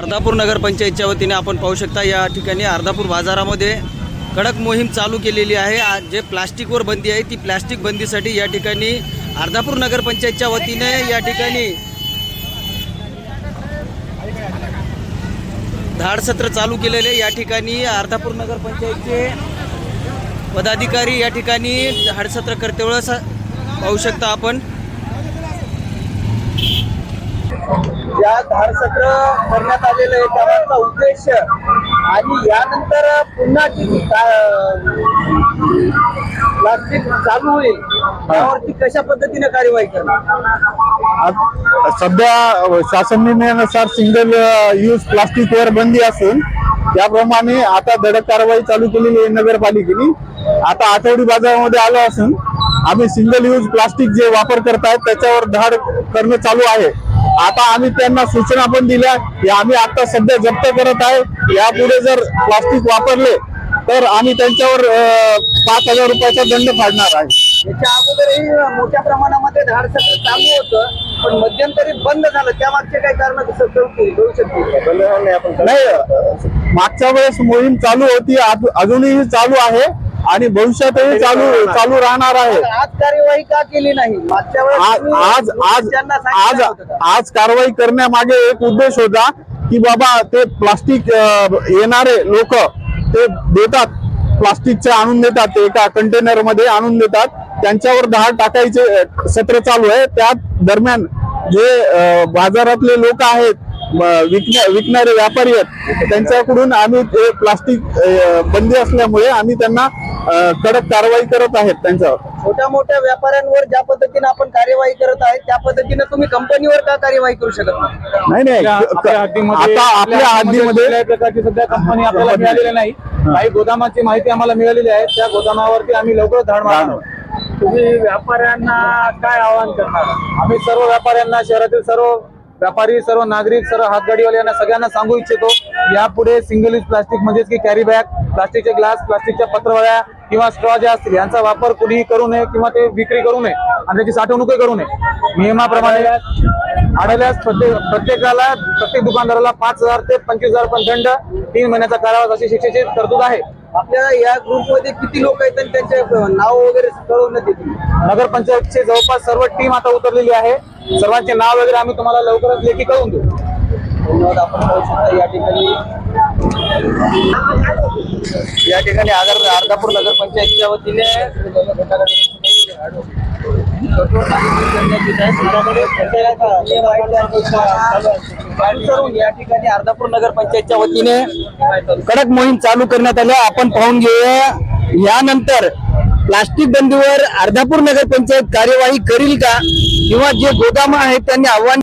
अर्धापूर नगरपंचायतच्या वतीने आपण पाहू शकता या ठिकाणी अर्धापूर बाजारामध्ये कडक मोहीम चालू केलेली आहे. जे प्लास्टिकवर बंदी आहे ती प्लास्टिक बंदीसाठी या ठिकाणी अर्धापूर नगरपंचायतच्या वतीने या ठिकाणी धाडसत्र चालू केलेले या ठिकाणी अर्धापूर नगरपंचायतचे पदाधिकारी या ठिकाणी धाडसत्र करते वेळेस पाहू शकता आपण. या धारसत्र करण्यात आलेलं आहे. त्यामागचा उद्देश आणि यानंतर पुन्हा जी प्लास्टिक चालू होईल त्यावरती कशा पद्धतीने कार्यवाही करणार? सध्या शासन निर्णयानुसार सिंगल यूज प्लास्टिकवर बंदी असून त्याप्रमाणे आता धडक कारवाई चालू केलेली आहे नगरपालिकेने. आता आठवडी बाजारामध्ये आलो असून आम्ही सिंगल यूज प्लास्टिक जे वापर करतायत त्याच्यावर धाड करणं चालू आहे. आता आम्ही त्यांना सूचना पण दिल्या की आम्ही आता सध्या जप्त करत आहे. यापुढे जर प्लास्टिक वापरले तर आम्ही त्यांच्यावर पाच हजार रुपयाचा दंड फाडणार आहे. याच्या अगोदरही मोठ्या प्रमाणामध्ये धाडसत्र चालू होतं पण मध्यंतरी बंद झालं. त्यामागचे काही कारण कळू शकतील. नाही मागच्या वेळेस मोहीम चालू होती अजूनही चालू आहे. आणि भविष्यातही चालू चालू राहणार आहे. आज कार्यवाही का केली नाही? मागच्या वेळेस आज आज आज आज सांगितलं होतं का? आज कारवाई करण्यामागे एक उद्देश होता की बाबा ते प्लास्टिक येणारे लोक ते देतात. प्लास्टिकचे आणून देतात ते एका कंटेनरमध्ये आणून देतात. त्यांच्यावर दहा टाकायचे सत्र चालू आहे. त्या दरम्यान जे बाजारातले लोक आहेत विकण्या विकणारे व्यापारी आहेत त्यांच्याकडून आम्ही ते प्लास्टिक बंदी असल्यामुळे आम्ही त्यांना कडक कारवाई करत आहेत त्यांच्यावर. छोट्या मोठ्या व्यापाऱ्यांवर ज्या पद्धतीने आपण कार्यवाही करत आहे त्या पद्धतीने तुम्ही कंपनीवर का कार्यवाही करू शकत नाही? नाही नाही. आपल्या हद्दीमध्ये आता आपल्या हद्दीमध्ये कुठल्याही प्रकारची सध्या कंपनी आपल्याला मिळालेली नाही. काही गोदामाची माहिती आम्हाला मिळालेली आहे. त्या गोदामावरती आम्ही लवकरच धाड मारणार आहोत. तुम्ही व्यापाऱ्यांना काय आवाहन करणार? आम्ही सर्व व्यापाऱ्यांना शहरातील सर्व व्यापारी सर्व नागरिक सर्व हातगाडीवाले यांना सगळ्यांना सांगू इच्छितो यापुढे सिंगल यूज प्लास्टिक म्हणजेच की कॅरी बॅग प्लास्टिकचे ग्लास प्लास्टिकच्या पत्रवळ्या किंवा स्ट्रॉ ज्या असतील यांचा वापर कुणीही करू नये किंवा ते विक्री करू नये आणि त्याची साठवणूकही करू नये. नियमाप्रमाणे आढळल्यास प्रत्येक प्रत्येकाला प्रत्येक दुकानदाराला पाच हजार ते पंचवीस हजार पण दंड तीन महिन्याचा कारावास अशी शिक्षेची तरतूद आहे. आपल्या या ग्रुपमध्ये किती लोक आहेत आणि त्यांचे नाव वगैरे कळवण्यात येतील नगरपंचायतची जवळपास सर्व टीम आता उतरलेली आहे. सर्वांचे नाव वगैरे आम्ही तुम्हाला लवकरच लेखी कळवून देऊ. धन्यवाद आपण पाहू शकता या ठिकाणी. या ठिकाणी आगर अर्धापूर नगरपंचायतच्या वतीने या ठिकाणी अर्धापूर नगरपंचायतच्या वतीने कडक मोहीम चालू करण्यात आली आपण पाहून घेऊया. यानंतर प्लास्टिक बंदीवर अर्धापूर नगरपंचायत कार्यवाही करील का? किंवा जे गोदाम आहेत त्यांनी आव्हान